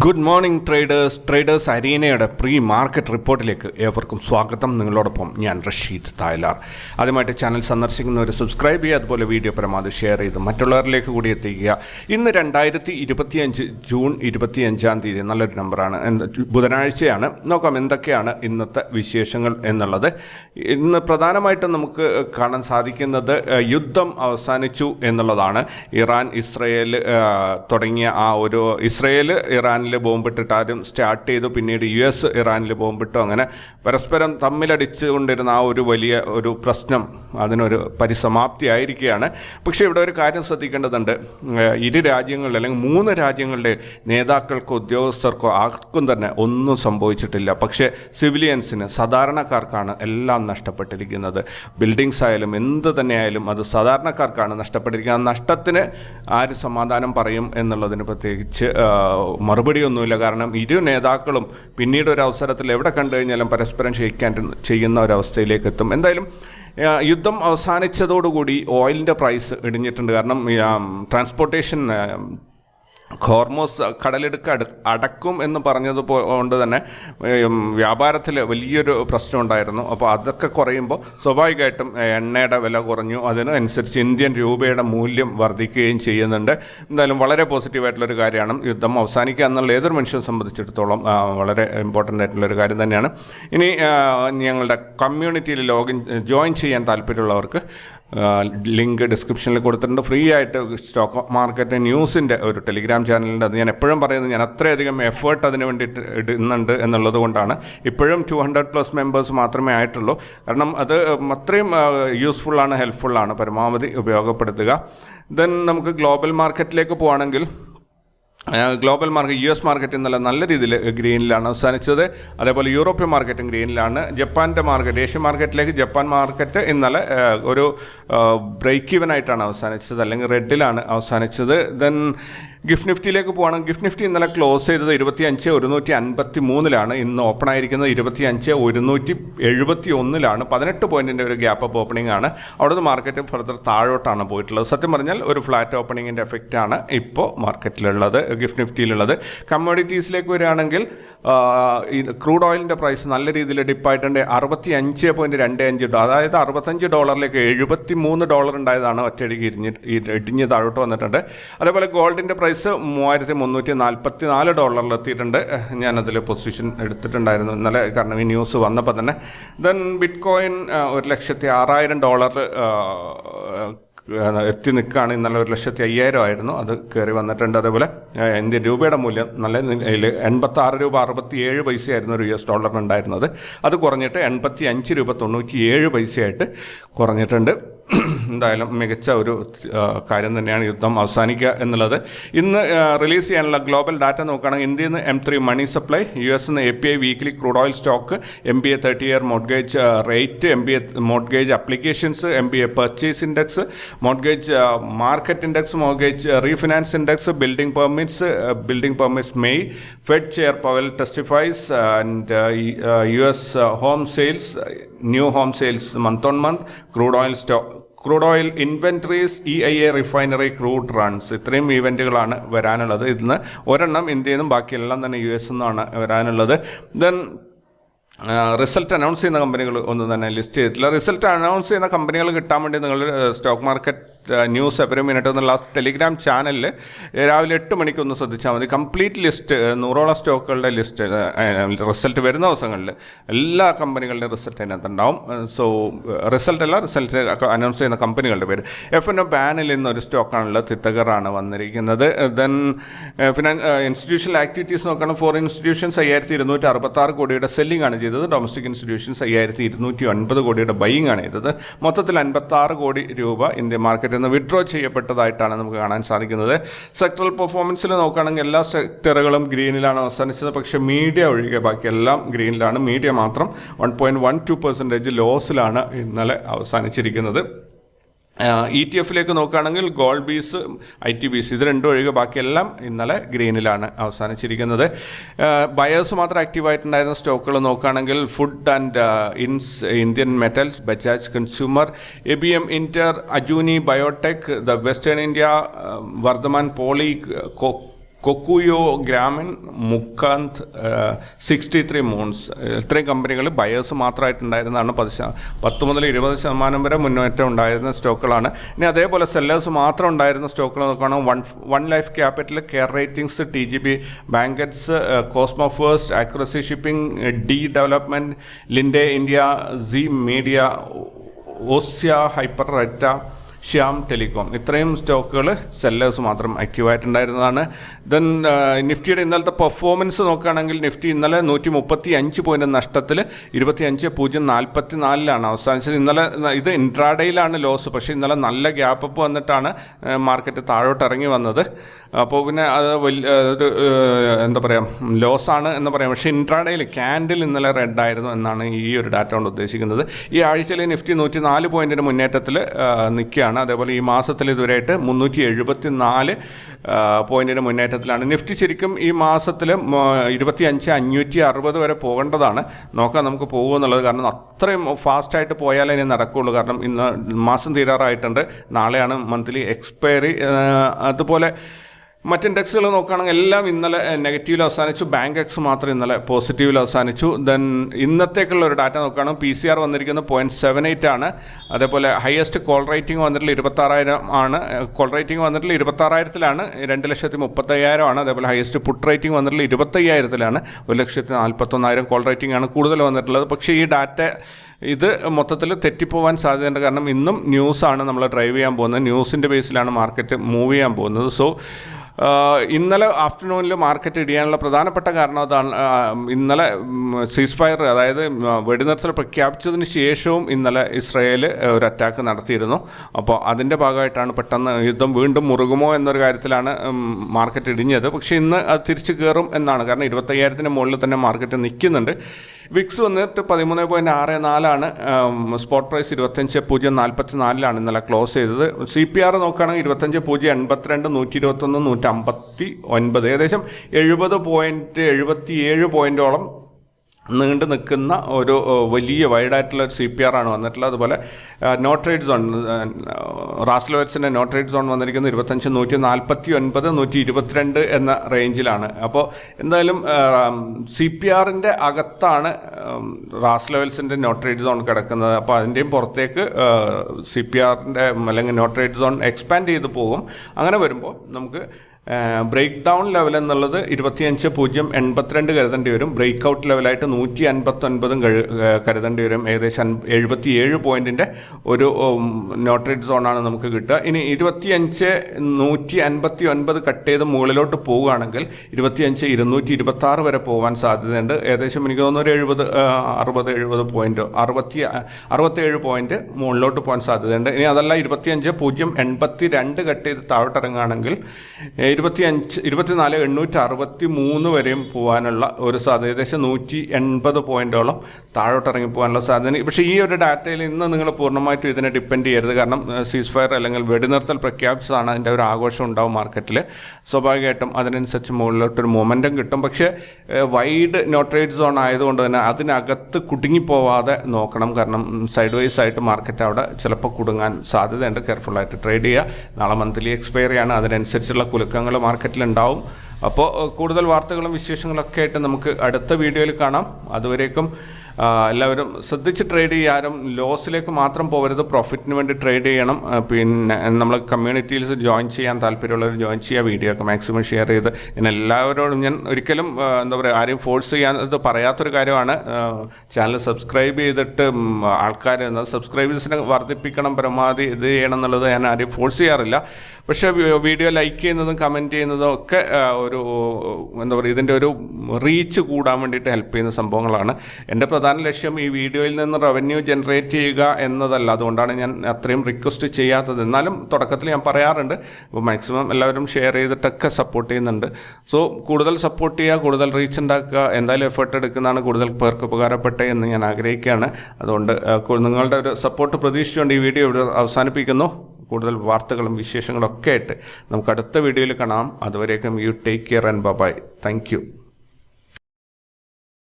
Good morning traders traders അരീനയുടെ pre market റിപ്പോർട്ടിലേക്ക് ഏവർക്കും സ്വാഗതം. നിങ്ങളോടൊപ്പം ഞാൻ റഷീദ് തായ്ലാർ. ആദ്യമായിട്ട് ചാനൽ സന്ദർശിക്കുന്നവർ സബ്സ്ക്രൈബ് ചെയ്യുക അതുപോലെ വീഡിയോ പരമാവധി ഷെയർ ചെയ്ത് മറ്റുള്ളവരിലേക്ക് കൂടി എത്തിക്കുക. ഇന്ന് രണ്ടായിരത്തി ഇരുപത്തിയഞ്ച് ജൂൺ ഇരുപത്തിയഞ്ചാം തീയതി നല്ലൊരു നമ്പറാണ് ബുധനാഴ്ചയാണ്. നോക്കാം എന്തൊക്കെയാണ് ഇന്നത്തെ വിശേഷങ്ങൾ എന്നുള്ളത്. ഇന്ന് പ്രധാനമായിട്ടും നമുക്ക് കാണാൻ സാധിക്കുന്നത് യുദ്ധം അവസാനിച്ചു എന്നുള്ളതാണ്. ഇറാൻ ഇസ്രയേൽ തുടങ്ങിയ ആ ഒരു ഇസ്രയേൽ ഇറാനിൽ ബോംബിട്ടിട്ട് ആദ്യം സ്റ്റാർട്ട് ചെയ്തു പിന്നീട് യു എസ് ഇറാനിൽ ബോംബിട്ടു അങ്ങനെ പരസ്പരം തമ്മിലടിച്ചുകൊണ്ടിരുന്ന ആ ഒരു വലിയ ഒരു പ്രശ്നം അതിനൊരു പരിസമാപ്തി ആയിരിക്കുകയാണ് പക്ഷേ ഇവിടെ ഒരു കാര്യം ശ്രദ്ധിക്കേണ്ടതുണ്ട്. ഇരു രാജ്യങ്ങളിൽ അല്ലെങ്കിൽ മൂന്ന് രാജ്യങ്ങളുടെ നേതാക്കൾക്കോ ഉദ്യോഗസ്ഥർക്കോ ആർക്കും തന്നെ ഒന്നും സംഭവിച്ചിട്ടില്ല. പക്ഷേ സിവിലിയൻസിന് സാധാരണക്കാർക്കാണ് എല്ലാം നഷ്ടപ്പെട്ടിരിക്കുന്നത്. ബിൽഡിങ്സ് ആയാലും എന്ത് തന്നെയായാലും അത് സാധാരണക്കാർക്കാണ് നഷ്ടപ്പെട്ടിരിക്കുന്നത്. നഷ്ടത്തിന് ആര് സമാധാനം പറയും എന്നുള്ളതിന് പ്രത്യേകിച്ച് മറുപടിയൊന്നുമില്ല. കാരണം ഇരു നേതാക്കളും പിന്നീട് ഒരു അവസരത്തിൽ എവിടെ കണ്ടു കഴിഞ്ഞാലും പരസ്പരം ക്ഷയിക്കാൻ ചെയ്യുന്ന ഒരവസ്ഥയിലേക്ക് എത്തും. എന്തായാലും യുദ്ധം അവസാനിച്ചതോടുകൂടി ഓയിലിന്റെ പ്രൈസ് ഇടിഞ്ഞിട്ടുണ്ട്. കാരണം ട്രാൻസ്പോർട്ടേഷൻ ഹോർമോസ് കടലെടുക്ക് അട അടക്കും എന്ന് പറഞ്ഞത് കൊണ്ട് തന്നെ വ്യാപാരത്തിൽ വലിയൊരു പ്രശ്നം ഉണ്ടായിരുന്നു. അപ്പോൾ അതൊക്കെ കുറയുമ്പോൾ സ്വാഭാവികമായിട്ടും എണ്ണയുടെ വില കുറഞ്ഞു. അതിനനുസരിച്ച് ഇന്ത്യൻ രൂപയുടെ മൂല്യം വർദ്ധിക്കുകയും ചെയ്യുന്നുണ്ട്. എന്തായാലും വളരെ പോസിറ്റീവായിട്ടുള്ളൊരു കാര്യമാണ് യുദ്ധം അവസാനിക്കുക എന്നുള്ള ഏതൊരു മനുഷ്യനെ സംബന്ധിച്ചിടത്തോളം വളരെ ഇമ്പോർട്ടന്റ് ആയിട്ടുള്ളൊരു കാര്യം തന്നെയാണ്. ഇനി ഞങ്ങളുടെ കമ്മ്യൂണിറ്റിയിൽ ലോഗിൻ ജോയിൻ ചെയ്യാൻ താല്പര്യമുള്ളവർക്ക് ലിങ്ക് ഡിസ്ക്രിപ്ഷനിൽ കൊടുത്തിട്ടുണ്ട്. ഫ്രീ ആയിട്ട് സ്റ്റോക്ക് മാർക്കറ്റ് ന്യൂസിന്റെ ഒരു ടെലിഗ്രാം ചാനലുണ്ട് അത് ഞാൻ എപ്പോഴും പറയുന്നത് ഞാൻ അത്രയധികം എഫേർട്ട് അതിന് വേണ്ടിയിട്ട് ഇടുന്നുണ്ട് എന്നുള്ളത് കൊണ്ടാണ്. ഇപ്പോഴും ടു ഹൺഡ്രഡ് പ്ലസ് മെമ്പേഴ്സ് മാത്രമേ ആയിട്ടുള്ളൂ. കാരണം അത് അത്രയും യൂസ്ഫുള്ളാണ് ഹെൽപ്ഫുള്ളാണ് പരമാവധി ഉപയോഗപ്പെടുത്തുക. ദെൻ നമുക്ക് ഗ്ലോബൽ മാർക്കറ്റിലേക്ക് പോവുകയാണെങ്കിൽ global market U S market ഇന്നലെ നല്ല രീതിയിൽ ഗ്രീനിലാണ് അവസാനിച്ചത്. അതേപോലെ യൂറോപ്യൻ മാർക്കറ്റും ഗ്രീനിലാണ്. ജപ്പാന്റെ മാർക്കറ്റ് ഏഷ്യൻ മാർക്കറ്റിലേക്ക് ജപ്പാൻ മാർക്കറ്റ് ഇന്നലെ ഒരു ബ്രേക്ക് ഈവൻ ആയിട്ടാണ് അവസാനിച്ചത് അല്ലെങ്കിൽ റെഡിലാണ് അവസാനിച്ചത്. ദെൻ ഗിഫ്റ്റ് നിഫ്റ്റിയിലേക്ക് പോകണം ഗിഫ്റ്റ് നിഫ്റ്റി ഇന്നലെ ക്ലോസ് ചെയ്തത് ഇരുപത്തി അഞ്ച് ഒരുന്നൂറ്റി അൻപത്തി മൂന്നിലാണ് ഇന്ന് ഓപ്പൺ ആയിരിക്കുന്നത് ഇരുപത്തി അഞ്ച് ഒരുന്നൂറ്റി എഴുപത്തി ഒന്നിലാണ് പതിനെട്ട് പോയിന്റിന്റെ ഒരു ഗ്യാപ്പ് അപ്പ് ഓപ്പണിംഗ് ആണ്. അവിടുന്ന് മാർക്കറ്റ് ഫർദർ താഴോട്ടാണ് പോയിട്ടുള്ളത്. സത്യം പറഞ്ഞാൽ ഒരു ഫ്ലാറ്റ് ഓപ്പണിങ്ങിന്റെ എഫക്റ്റാണ് ഇപ്പോൾ മാർക്കറ്റിലുള്ളത് ഗിഫ്റ്റ് നിഫ്റ്റിയിലുള്ളത് കമ്മോഡിറ്റീസിലേക്ക് വരികയാണെങ്കിൽ ഈ ക്രൂഡ് ഓയിലിന്റെ പ്രൈസ് നല്ല രീതിയിൽ ഡിപ്പായിട്ടുണ്ട് അറുപത്തി അഞ്ച് പോയിന്റ് രണ്ട് അഞ്ച് അതായത് അറുപത്തഞ്ച് ഡോളറിലേക്ക് എഴുപത്തി മൂന്ന് ഡോളർ ഉണ്ടായതാണ് ഒറ്റയടിക്ക് ഇരിഞ്ഞ് ഇടിഞ്ഞ് താഴോട്ട് വന്നിട്ടുണ്ട്. അതേപോലെ ഗോൾഡിന്റെ പ്രൈസ് മൂവായിരത്തി മുന്നൂറ്റി നാൽപ്പത്തി നാല് ഡോളറിൽ എത്തിയിട്ടുണ്ട്. ഞാനതിൽ പൊസിഷൻ എടുത്തിട്ടുണ്ടായിരുന്നു. ഇന്നലെ കാരണം ഈ ന്യൂസ് വന്നപ്പോൾ തന്നെ. ദെൻ ബിറ്റ് കോയിൻ ഒരു ലക്ഷത്തി ആറായിരം ഡോളർ എത്തി നിൽക്കുകയാണ്. ഇന്നലെ ഒരു ലക്ഷത്തി അയ്യായിരം ആയിരുന്നു. അത് കയറി വന്നിട്ടുണ്ട് അതേപോലെ. ഇന്ത്യൻ രൂപയുടെ മൂല്യം നല്ല നിലയിൽ എൺപത്തി ആറ് രൂപ അറുപത്തി ഏഴ് പൈസയായിരുന്നു ഒരു യു എസ് ഡോളറിന് ഉണ്ടായിരുന്നത് അത് കുറഞ്ഞിട്ട് എൺപത്തി അഞ്ച് രൂപ തൊണ്ണൂറ്റി ഏഴ് പൈസയായിട്ട് കുറഞ്ഞിട്ടുണ്ട്. എന്തായാലും മികച്ച ഒരു കാര്യം തന്നെയാണ് യുദ്ധം അവസാനിക്കുക എന്നുള്ളത്. ഇന്ന് റിലീസ് ചെയ്യാനുള്ള ഗ്ലോബൽ ഡാറ്റ നോക്കുകയാണെങ്കിൽ ഇന്ത്യയിൽ നിന്ന് M three money supply U S നിന്ന് A P I weekly crude oil stock M B A thirty year mortgage rate M B A mortgage applications M B A purchase index mortgage market index mortgage refinance index building permits building permits May Fed chair Powell testifies and U S home sales new home sales month on month crude oil stock crude oil inventories E I A refinery crude runs. ഇത്രയും ഇവന്റുകളാണ് വരാനുള്ളത്. ഇന്ന് ഒരെണ്ണം ഇന്ത്യയിൽ നിന്നും ബാക്കിയെല്ലാം തന്നെ U S നിന്നാണ് വരാനുള്ളത്. ദെൻ റിസൾട്ട് അനൗൺസ് ചെയ്യുന്ന കമ്പനികൾ ഒന്നും തന്നെ ലിസ്റ്റ് ചെയ്തിട്ടില്ല. റിസൾട്ട് അനൗൺസ് ചെയ്യുന്ന കമ്പനികൾ കിട്ടാൻ വേണ്ടി നിങ്ങൾ സ്റ്റോക്ക് മാർക്കറ്റ് ന്യൂസ് എപ്പോഴും മിനിറ്റ് എന്നുള്ള ടെലിഗ്രാം ചാനലിൽ രാവിലെ എട്ട് മണിക്കൊന്ന് ശ്രദ്ധിച്ചാൽ മതി. കംപ്ലീറ്റ് ലിസ്റ്റ് നൂറോളം സ്റ്റോക്കുകളുടെ ലിസ്റ്റ് റിസൾട്ട് വരുന്ന ദിവസങ്ങളിൽ എല്ലാ കമ്പനികളുടെ റിസൾട്ട് അതിനകത്ത് ഉണ്ടാവും. സോ റിസൾട്ട് അല്ല റിസൾട്ട് അനൗൺസ് ചെയ്യുന്ന കമ്പനികളുടെ പേര്. എഫ് എൻ ഒ ബാനിൽ നിന്നൊരു സ്റ്റോക്കാണുള്ളത്. തിത്തകറാണ് വന്നിരിക്കുന്നത്. ദെൻ ഫിനാൻ ഇൻസ്റ്റിറ്റ്യൂഷണൽ ആക്ടിവിറ്റീസ് നോക്കണം. ഫോറിൻ ഇൻസ്റ്റിറ്റ്യൂഷൻസ് അയ്യായിരത്തി ഇരുന്നൂറ്റി അറുപത്താറ് കോടിയുടെ സെല്ലിംഗ് ആണ് ചെയ്തത്. ഡൊമസ്റ്റിക് ഇൻസ്റ്റിറ്റ്യൂഷൻസ് അയ്യായിരത്തി ഇരുന്നൂറ്റി ഒൻപത് കോടിയുടെ ബൈയിങ് ആണ് ചെയ്തത്. മൊത്തത്തിൽ അൻപത്താറ് കോടി രൂപ ഇന്ത്യൻ മാർക്കറ്റിൽ നിന്ന് വിഡ്രോ ചെയ്യപ്പെട്ടതായിട്ടാണ് നമുക്ക് കാണാൻ സാധിക്കുന്നത്. സെക്ടറൽ പെർഫോമൻസിൽ നോക്കുകയാണെങ്കിൽ എല്ലാ സെക്ടറുകളും ഗ്രീനിലാണ് അവസാനിച്ചത്. പക്ഷേ മീഡിയ ഒഴികെ ബാക്കി എല്ലാം ഗ്രീനിലാണ് മീഡിയ മാത്രം one point one two percentage ലോസിലാണ് ഇന്നലെ അവസാനിച്ചിരിക്കുന്നത്. ഇ ടി എഫിലേക്ക് നോക്കുകയാണെങ്കിൽ gold bees I T bees ഇത് രണ്ടും ഒഴികെ ബാക്കിയെല്ലാം ഇന്നലെ ഗ്രീനിലാണ് അവസാനിച്ചിരിക്കുന്നത്. ബയേഴ്സ് മാത്രം ആക്റ്റീവായിട്ടുണ്ടായിരുന്ന സ്റ്റോക്കുകൾ നോക്കുകയാണെങ്കിൽ food and inns Indian metals Bajaj consumer A B M inter Ajooni biotech the western India Vardhman poly Kokuyo ഗ്രാമൻ മുക്കാന്ത് സിക്സ്റ്റി ത്രീ മൂൺസ് ഇത്രയും കമ്പനികൾ ബയേഴ്സ് മാത്രമായിട്ടുണ്ടായിരുന്നതാണ് പത്ത് പത്ത് മുതൽ ഇരുപത് ശതമാനം വരെ മുന്നേറ്റം ഉണ്ടായിരുന്ന സ്റ്റോക്കുകളാണ് ഇനി അതേപോലെ സെല്ലേഴ്സ് മാത്രം ഉണ്ടായിരുന്ന സ്റ്റോക്കുകൾ നോക്കുകയാണെങ്കിൽ one one life capital care ratings T G B banquets cosmo first accuracy shipping D development Linde India C media Osia hyper retail Shyam telecom. ഇത്രയും സ്റ്റോക്കുകൾ സെല്ലേഴ്സ് മാത്രം ആക്റ്റീവായിട്ടുണ്ടായിരുന്നതാണ് ദെൻ നിഫ്റ്റിയുടെ ഇന്നലത്തെ പെർഫോമൻസ് നോക്കുകയാണെങ്കിൽ നിഫ്റ്റി ഇന്നലെ നൂറ്റി മുപ്പത്തി അഞ്ച് പോയിന്റ് നഷ്ടത്തിൽ ഇരുപത്തി അഞ്ച് പൂജ്യം നാൽപ്പത്തി നാലിലാണ് അവസാനിച്ചത്. ഇന്നലെ ഇത് ഇൻട്രാഡേയിലാണ് ലോസ് പക്ഷേ ഇന്നലെ നല്ല ഗ്യാപ്പ് അപ്പ് വന്നിട്ടാണ് മാർക്കറ്റ് താഴോട്ട് ഇറങ്ങി വന്നത്. അപ്പോൾ പിന്നെ അത് വലിയ ഒരു എന്താ പറയുക ലോസാണ് എന്ന് പറയാം. പക്ഷേ ഇൻട്രാഡേയിൽ ക്യാൻഡിൽ ഇന്നലെ റെഡ് ആയിരുന്നു എന്നാണ് ഈ ഒരു ഡാറ്റ കൊണ്ട് ഉദ്ദേശിക്കുന്നത്. ഈ ആഴ്ചയിൽ നിഫ്റ്റി നൂറ്റി നാല് പോയിന്റിന് മുന്നേറ്റത്തിൽ നിൽക്കുകയാണ്. അതേപോലെ ഈ മാസത്തിൽ ഇതുവരെയായിട്ട് മുന്നൂറ്റി എഴുപത്തി നാല് പോയിന്റിന്റെ മുന്നേറ്റത്തിലാണ്. നിഫ്റ്റി ശരിക്കും ഈ മാസത്തിൽ ഇരുപത്തി അഞ്ച് അഞ്ഞൂറ്റി അറുപത് വരെ പോകേണ്ടതാണ്. നോക്കാം നമുക്ക് പോകുമെന്നുള്ളത് കാരണം അത്രയും ഫാസ്റ്റായിട്ട് പോയാലേ ഇനി നടക്കുകയുള്ളൂ കാരണം ഇന്ന് മാസം തീരാറായിട്ടുണ്ട്. നാളെയാണ് മന്ത്ലി എക്സ്പയറി അതുപോലെ മറ്റ് ഇൻഡെക്സുകൾ നോക്കുകയാണെങ്കിൽ എല്ലാം ഇന്നലെ നെഗറ്റീവിൽ അവസാനിച്ചു. ബാങ്ക് എക്സ് മാത്രം ഇന്നലെ പോസിറ്റീവിൽ അവസാനിച്ചു. ദെൻ ഇന്നത്തേക്കുള്ള ഒരു ഡാറ്റ നോക്കുകയാണെങ്കിൽ പി സി ആർ വന്നിരിക്കുന്നത് പോയിന്റ് സെവൻ എയ്റ്റ് ആണ്. അതേപോലെ ഹയസ്റ്റ് കോൾ റേറ്റിംഗ് വന്നിട്ടുള്ള ഇരുപത്താറായിരം ആണ്. കോൾ റേറ്റിംഗ് വന്നിട്ടുള്ള ഇരുപത്താറായിരത്തിലാണ്. രണ്ട് ലക്ഷത്തി മുപ്പത്തയ്യായിരം ആണ്. അതേപോലെ ഹയസ്റ്റ് പുട്ട് റേറ്റിംഗ് വന്നിട്ടുള്ള ഇരുപത്തയ്യായിരത്തിലാണ്. ഒരു ലക്ഷത്തി നാൽപ്പത്തൊന്നായിരം കോൾ റേറ്റിംഗ് ആണ് കൂടുതൽ വന്നിട്ടുള്ളത്. പക്ഷേ ഈ ഡാറ്റ ഇത് മൊത്തത്തിൽ തെറ്റിപ്പോവാൻ സാധ്യതയുണ്ട്. കാരണം ഇന്നും ന്യൂസാണ് നമ്മൾ ഡ്രൈവ് ചെയ്യാൻ പോകുന്നത്. ന്യൂസിന്റെ ബേസിലാണ് മാർക്കറ്റ് മൂവ് ചെയ്യാൻ പോകുന്നത്. സോ ഇന്നലെ ആഫ്റ്റർനൂണിൽ മാർക്കറ്റ് ഇടിയാനുള്ള പ്രധാനപ്പെട്ട കാരണം അതാണ് ഇന്നലെ സീസ് ഫയർ അതായത് വെടിനിർത്തൽ പ്രഖ്യാപിച്ചതിന് ശേഷവും ഇന്നലെ ഇസ്രയേൽ ഒരു അറ്റാക്ക് നടത്തിയിരുന്നു. അപ്പോൾ അതിന്റെ ഭാഗമായിട്ടാണ് പെട്ടെന്ന് യുദ്ധം വീണ്ടും മുറുകുമോ എന്നൊരു കാര്യത്തിലാണ് മാർക്കറ്റ് ഇടിഞ്ഞത്. പക്ഷേ ഇന്ന് അത് തിരിച്ചു കയറും എന്നാണ്. കാരണം ഇരുപത്തയ്യായിരത്തിന് മുകളിൽ തന്നെ മാർക്കറ്റ് നിൽക്കുന്നുണ്ട്. വിക്സ് വന്നിട്ട് പതിമൂന്ന് പോയിന്റ് ആറ് നാലാണ് സ്പോട്ട് പ്രൈസ് ഇരുപത്തഞ്ച് പൂജ്യം നാൽപ്പത്തി നാലിലാണ് ഇന്നലെ ക്ലോസ് ചെയ്തത്. സി പി ആർ നോക്കുകയാണെങ്കിൽ ഇരുപത്തഞ്ച് പൂജ്യം എൺപത്തിരണ്ട് നൂറ്റി ഇരുപത്തൊന്ന് നൂറ്റമ്പത്തി ഒൻപത് ഏകദേശം എഴുപത് പോയിന്റ് എഴുപത്തി ഏഴ് പോയിന്റോളം നീണ്ടു നിൽക്കുന്ന ഒരു വലിയ വൈഡായിട്ടുള്ള ഒരു സി പി ആർ ആണ് വന്നിട്ടുള്ളത്. അതുപോലെ നോ ട്രേഡ് സോൺ റാസ്ലോവറ്റ്സിന്റെ നോ ട്രേഡ് സോൺ വന്നിരിക്കുന്നത് ഇരുപത്തഞ്ച് നൂറ്റി നാൽപ്പത്തി ഒൻപത് നൂറ്റി ഇരുപത്തിരണ്ട് എന്ന റേഞ്ചിലാണ്. അപ്പോൾ എന്തായാലും സി പി ആറിന്റെ അകത്താണ് റാസ്ലോവൽസിന്റെ നോ ട്രേഡ് സോൺ കിടക്കുന്നത്. അപ്പോൾ അതിന്റെയും പുറത്തേക്ക് സി പി ആറിന്റെ അല്ലെങ്കിൽ നോ ട്രേഡ് സോൺ എക്സ്പാൻഡ് ചെയ്ത് പോകും. അങ്ങനെ വരുമ്പോൾ നമുക്ക് ബ്രേക്ക് ഡൗൺ ലെവൽ എന്നുള്ളത് ഇരുപത്തിയഞ്ച് പൂജ്യം എൺപത്തിരണ്ട് കരുതേണ്ടി വരും. ബ്രേക്ക് ഔട്ട് ലെവലായിട്ട് നൂറ്റി അൻപത്തൊൻപതും കരുതേണ്ടി വരും. ഏകദേശം എഴുപത്തി ഏഴ് പോയിന്റിന്റെ ഒരു നോട്ടറേറ്റ് സോണാണ് നമുക്ക് കിട്ടുക. ഇനി ഇരുപത്തിയഞ്ച് നൂറ്റി അൻപത്തി ഒൻപത് കട്ട് ചെയ്ത് മുകളിലോട്ട് പോവുകയാണെങ്കിൽ ഇരുപത്തിയഞ്ച് ഇരുന്നൂറ്റി ഇരുപത്തി ആറ് വരെ പോകാൻ സാധ്യതയുണ്ട്. ഏകദേശം എനിക്ക് തോന്നുന്നു ഒരു എഴുപത് അറുപത് എഴുപത് പോയിന്റ് അറുപത്തി അറുപത്തേഴ് പോയിന്റ് മുകളിലോട്ട് പോകാൻ സാധ്യതയുണ്ട്. ഇനി അതല്ല ഇരുപത്തിയഞ്ച് പൂജ്യം എൺപത്തി രണ്ട് കട്ട് ചെയ്ത് താഴോട്ടിറങ്ങുകയാണെങ്കിൽ ഇരുപത്തിയഞ്ച് ഇരുപത്തിനാല് എണ്ണൂറ്റി അറുപത്തി മൂന്ന് വരെയും പോകാനുള്ള ഒരു സാധ്യത. ഏകദേശം നൂറ്റി എൺപത് പോയിന്റോളം താഴോട്ട് ഇറങ്ങി പോകാനുള്ള സാധ്യത പക്ഷേ ഈ ഒരു ഡാറ്റയിൽ ഇന്ന് നിങ്ങൾ പൂർണമായിട്ടും ഇതിനെ ഡിപ്പെൻഡ് ചെയ്യരുത്. കാരണം സീസ് ഫയർ അല്ലെങ്കിൽ വെടിനിർത്തൽ പ്രഖ്യാപിച്ചതാണ് അതിന്റെ ഒരു ആഘോഷം ഉണ്ടാവും മാർക്കറ്റിൽ. സ്വാഭാവികമായിട്ടും അതിനനുസരിച്ച് മുകളിലോട്ടൊരു മൊമെന്റം കിട്ടും. പക്ഷേ വൈഡ് നോട്രേറ്റ് സോൺ ആയതുകൊണ്ട് തന്നെ അതിനകത്ത് കുടുങ്ങിപ്പോവാതെ നോക്കണം. കാരണം സൈഡ് വൈസ് ആയിട്ട് മാർക്കറ്റ് അവിടെ ചിലപ്പോൾ കുടുങ്ങാൻ സാധ്യതയുണ്ട്. കെയർഫുള്ളായിട്ട് ട്രേഡ് ചെയ്യുക. നാളെ മന്ത്ലി എക്സ്പയറി ആണ്. അതിനനുസരിച്ചുള്ള കുലുക്കങ്ങൾ മാർക്കറ്റിലുണ്ടാവും. അപ്പോൾ കൂടുതൽ വാർത്തകളും വിശേഷങ്ങളൊക്കെ ആയിട്ട് നമുക്ക് അടുത്ത വീഡിയോയിൽ കാണാം. അതുവരേക്കും എല്ലാവരും ശ്രദ്ധിച്ച് ട്രേഡ് ചെയ്യാനും ലോസിലേക്ക് മാത്രം പോകരുത് പ്രോഫിറ്റിന് വേണ്ടി ട്രേഡ് ചെയ്യണം. പിന്നെ നമ്മൾ കമ്മ്യൂണിറ്റീസ് ജോയിൻ ചെയ്യാൻ താല്പര്യമുള്ളവർ ജോയിൻ ചെയ്യുക. വീഡിയോ ഒക്കെ മാക്സിമം ഷെയർ ചെയ്ത്. ഞാൻ എല്ലാവരോടും ഞാൻ ഒരിക്കലും എന്താ പറയുക ആരെയും ഫോഴ്സ് ചെയ്യാൻ ഇത് പറയാത്തൊരു കാര്യമാണ്. ചാനൽ സബ്സ്ക്രൈബ് ചെയ്തിട്ട് ആൾക്കാർ സബ്സ്ക്രൈബേഴ്സിനെ വർദ്ധിപ്പിക്കണം പരമാവധി ഇത് ചെയ്യണം എന്നുള്ളത് ഞാൻ ആരെയും ഫോഴ്സ് ചെയ്യാറില്ല. പക്ഷേ വീഡിയോ ലൈക്ക് ചെയ്യുന്നതും കമന്റ് ചെയ്യുന്നതും ഒക്കെ ഒരു എന്താ പറയുക ഇതിന്റെ ഒരു റീച്ച് കൂടാൻ വേണ്ടിയിട്ട് ഹെൽപ്പ് ചെയ്യുന്ന സംഭവങ്ങളാണ്. എന്റെ പ്രധാന ലക്ഷ്യം ഈ വീഡിയോയിൽ നിന്ന് റവന്യൂ ജനറേറ്റ് ചെയ്യുക എന്നതല്ല. അതുകൊണ്ടാണ് ഞാൻ അത്രയും റിക്വസ്റ്റ് ചെയ്യാത്തത്. എന്നാലും തുടക്കത്തിൽ ഞാൻ പറയാറുണ്ട്. അപ്പോൾ മാക്സിമം എല്ലാവരും ഷെയർ ചെയ്തിട്ടൊക്കെ സപ്പോർട്ട് ചെയ്യുന്നുണ്ട്. സോ കൂടുതൽ സപ്പോർട്ട് ചെയ്യുക കൂടുതൽ റീച്ച് ഉണ്ടാക്കുക എന്തായാലും എഫേർട്ട് എടുക്കുന്നതാണ് കൂടുതൽ പേർക്ക് ഉപകാരപ്പെട്ടേ എന്ന് ഞാൻ ആഗ്രഹിക്കുകയാണ്. അതുകൊണ്ട് നിങ്ങളുടെ ഒരു സപ്പോർട്ട് പ്രതീക്ഷിച്ചുകൊണ്ട് ഈ വീഡിയോ ഇവിടെ അവസാനിപ്പിക്കുന്നു. കൂടുതൽ വാർത്തകളും വിശേഷങ്ങളും ഒക്കെ ആയിട്ട് നമുക്ക് അടുത്ത വീഡിയോയിൽ കാണാം. അതുവരേക്കും you take care and bye thank